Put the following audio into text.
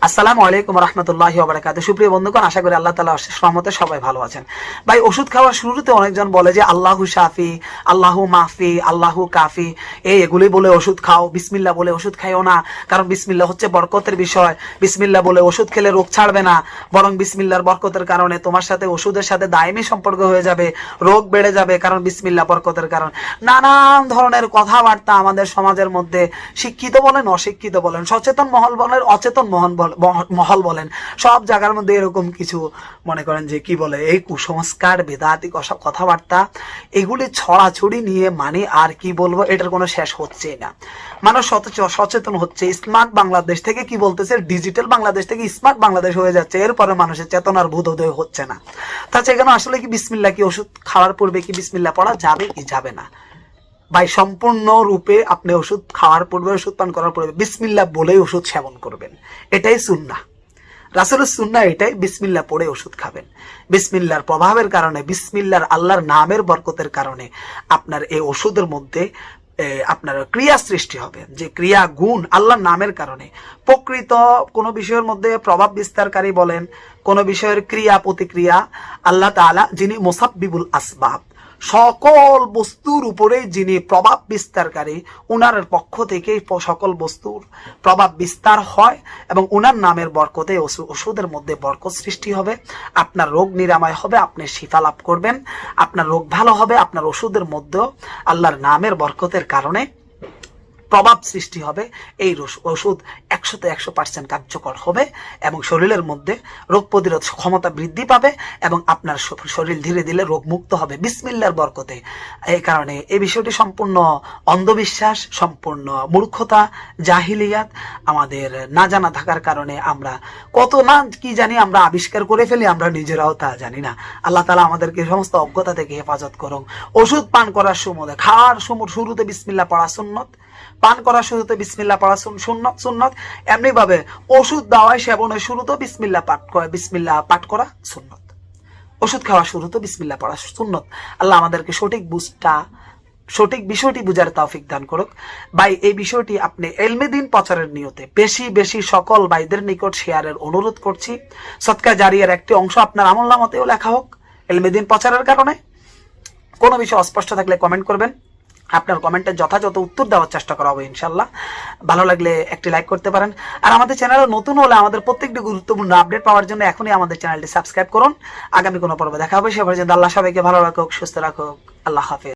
আসসালামু আলাইকুম রহমতুল্লাহ বারাকাত সুপ্রিয় বন্ধুগণ, আশা করি আল্লাহ তালা সহমতে সবাই ভালো আছেন। ভাই, ওষুধ খাওয়ার শুরুতে অনেকজন বলে যে, আল্লাহু শাফি, আল্লাহু মাফি, আল্লাহু কাফি। এই এগুলি বলে ওষুধ খাও বিসমিল্লা বলে ওষুধ খাইও না। কারণ বিসমিল্লা হচ্ছে বরকতের বিষয়। বিসমিল্লা বলে ওষুধ খেলে রোগ ছাড়বে না। বরং বিসমিল্লার বরকতের কারণে তোমার সাথে ওষুধের সাথে দায়মি সম্পর্ক হয়ে যাবে, রোগ বেড়ে যাবে কারণ বিসমিল্লা বরকতের কারণ। নানান ধরনের কথাবার্তা আমাদের সমাজের মধ্যে শিক্ষিত বলেন, অশিক্ষিত বলেন, সচেতন মহল বলেন, অচেতন মহল বল- মহ- মহল বলেন। সব জায়গার মধ্যে এরকম কিছু মনে করেন যে, কি বলে, এই কুসংস্কার অসব কথাবার্তা, এগুলি ছড়াছড়ি নিয়ে মানে আর কি বলব, এটার কোনো শেষ হচ্ছেই না। মানুষ সচেত- সচেতন হচ্ছে। স্মার্ট বাংলাদেশ থেকে কি বলতেছে? ডিজিটাল বাংলাদেশ থেকে স্মার্ট বাংলাদেশ হয়ে যাচ্ছে। এরপরে মানুষের চেতনার বোধোদয় হচ্ছে না। তাছাড়া এখানে আসলে কি বিসমিল্লা কি ওষুধ খাওয়ার পূর্বে কি বিসমিল্লা পড়া যাবে কি যাবে না? ভাই সম্পূর্ণ রূপে আপনি ওষুধ খাওয়ার পূর্বে, ওষুধ পান করার পূর্বে বিসমিল্লা বলেই ওষুধ সেবন করবেন। এটাই সুন্না। রাসুলের সুন্না এটাই বিসমিল্লা পড়ে ওষুধ খাবেন। বিসমিল্লার প্রভাবের কারণে, বিসমিল্লার আল্লাহর নামের বরকতের কারণে আপনার এই ওষুধের মধ্যে আপনার ক্রিয়া সৃষ্টি হবে। যে ক্রিয়া, গুণ আল্লাহর নামের কারণে। প্রকৃত কোনো বিষয়ের মধ্যে প্রভাব বিস্তারকারী বলেন, কোনো বিষয়ের ক্রিয়া, প্রতিক্রিয়া আল্লাহ তাআলা যিনি মোসাব্বিবুল আসবাব সকল বস্তুর উপরে যিনি প্রভাব বিস্তারকারী, উনার পক্ষ থেকে সকল বস্তুর প্রভাব বিস্তার হয় এবং উনার নামের বরকতে ওষু- ওষুধের মধ্যে বরকত সৃষ্টি হবে। আপনার রোগ নিরাময় হবে, আপনি শিফা লাভ করবেন। আপনার রোগ ভালো হবে, আপনার ওষুধের মধ্যেও আল্লাহর নামের বরকতের কারণে প্রভাব সৃষ্টি হবে, এই ওষুধ একশোতে একশো পার্সেন্ট কার্যকর হবে এবং শরীরের মধ্যে রোগ প্রতিরোধ ক্ষমতা বৃদ্ধি পাবে এবং আপনার শরীর ধীরে ধীরে রোগ মুক্ত হবে। বিসমিল্লার বরকতে। এই কারণে এই বিষয়টি সম্পূর্ণ অন্ধবিশ্বাস, সম্পূর্ণ মূর্খতা, জাহিলিয়াত। আমাদের না জানা থাকার কারণে আমরা কত না কি জানি আমরা আবিষ্কার করে ফেলি, আমরা নিজেরাও তা জানি না। আল্লাহ তালা আমাদেরকে সমস্ত অজ্ঞতা থেকে হেফাজত করুন ওষুধ পান করার সময় খাওয়ার সময় শুরুতে বিসমিল্লা পড়া সুন্নত। পান করার শুরুতে বিসমিল্লা পড়া সুন- সুন্নত সুন্নত। এমনি ভাবে ওষুধ দেওয়ায় সেবনের শুরুতেও বিসমিল্লা পাঠ করা বিসমিল্লা পাঠ করা সুন্নত। ওষুধ খাওয়া শুরুতে বিসমিল্লা পড়া সুন্নত। আল্লাহ আমাদেরকে সঠিক বুঝটা, সঠিক বিষয়টি বুঝার তৌফিক দান করুক। ভাই, এই বিষয়টি আপনি এলমে দিন প্রচারের নিয়তে বেশি বেশি সকল ভাইদের নিকট শেয়ারের অনুরোধ করছি। সৎকা জারিয়ার একটি অংশ আপনার আমল নামতেও লেখা হোক এলমে দিন প্রচারের কারণে। কোনো বিষয় অস্পষ্ট থাকলে কমেন্ট করবেন। আপনার কমেন্টের যথাযথ উত্তর দেওয়ার চেষ্টা করা হবে ইনশাল্লাহ ভালো লাগলে একটি লাইক করতে পারেন। আর আমাদের চ্যানেল নতুন হলে আমাদের প্রত্যেকটি গুরুত্বপূর্ণ আপডেট পাওয়ার জন্য এখনই আমাদের চ্যানেলটি সাবস্ক্রাইব করুন। আগামী কোনো পর্বে দেখা হবে, সে পর্যন্ত আল্লাহ সবাইকে ভালো রাখুক, সুস্থ রাখুক। আল্লাহ হাফেজ।